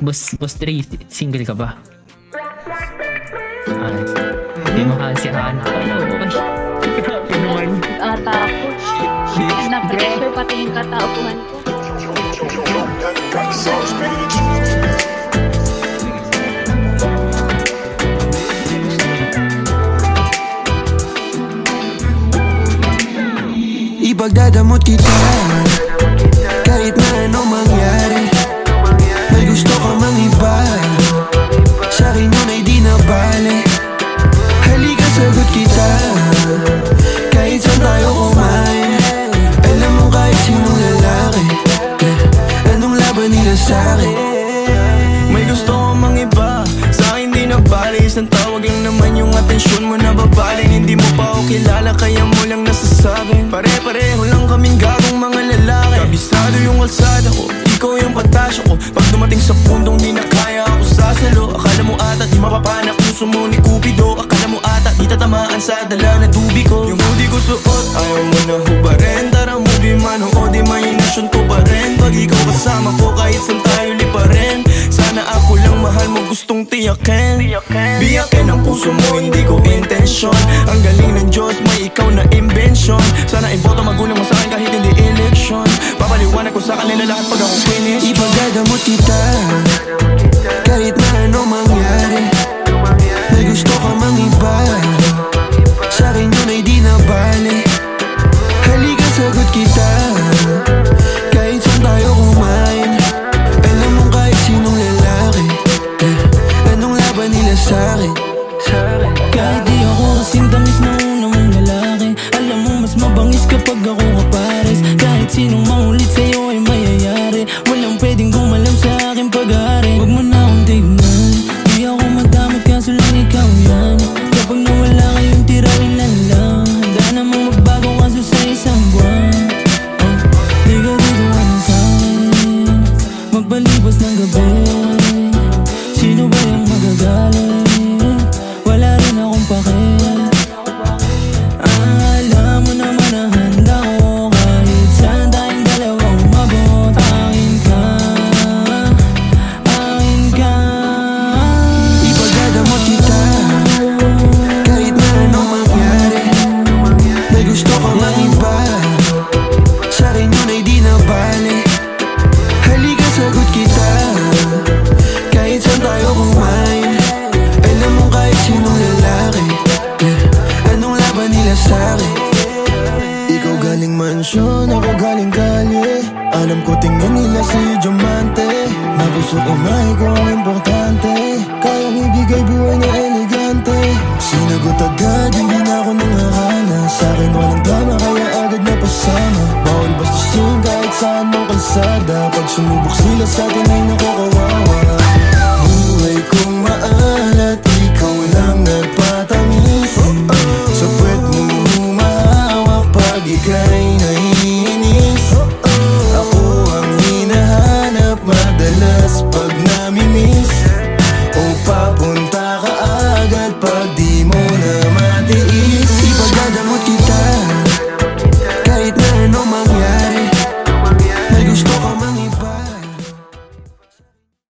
Boss, Boss Dre, single ka ba? Ayos. Hindi mo kasi Hana. Ano? Ay, grabe naman. Ata ako. Na-pressure pati yung katauhan ko. Ipagdadamot kita laban nila sa akin. May gusto ko mang iba Sa akin di nagbali Isang tawag lang naman yung atensyon mo na babaling. Hindi mo pa ako kilala Kaya mo lang nasasabing. Pare-pareho lang kaming gagong mga lalaki. Kabisado yung kalsada ko Ikaw yung patasyo ko. Pag dumating sa pundong di na kaya ako sasalo. Akala mo ata di mapapanak puso mo ni Cupido. Akala mo ata di tatamaan sa dala na tubi ko. Yung hoodie ko suot Ayaw mo na hubarin. Tara movie man kasama ko kahit saan tayo lipa rin. Sana ako lang mahal mo gustong tiyakin. Biyakin ang puso mo hindi ko intensyon. Ang galing ng Diyos may ikaw na invention. Sana iboto magulang mo sa akin kahit hindi election Papaliwanag ko sa kanila lahat pag ako finish. Ipagdadamot kita kapag ako kapares Kahit sinong mangulit sa'yo ay mayayari. Walang pwedeng gumalaw sa akin pag-aari. Huwag mo na akong tignan Di ako madamot kaso lang ikaw yan. Kapag nawala kayong tira ilan lang Handa namang magbago kaso sa isang buwan. Oh, Di ka dito ano sa akin Magpalipas ng gabi. Sino ba yung magagaling? Mansyon, ako galing kalye Alam ko tingin nila sa'yo diamante. Na puso umahay ko ang importante. Kayang ibigay buhay na elegante. Sinagot agad, hindi na ako nangahana Sa akin walang drama, kaya agad na pasama. Bawal bastusin kahit saan mang kalsada. Pag sumubok sila sa atin ay nakakawawa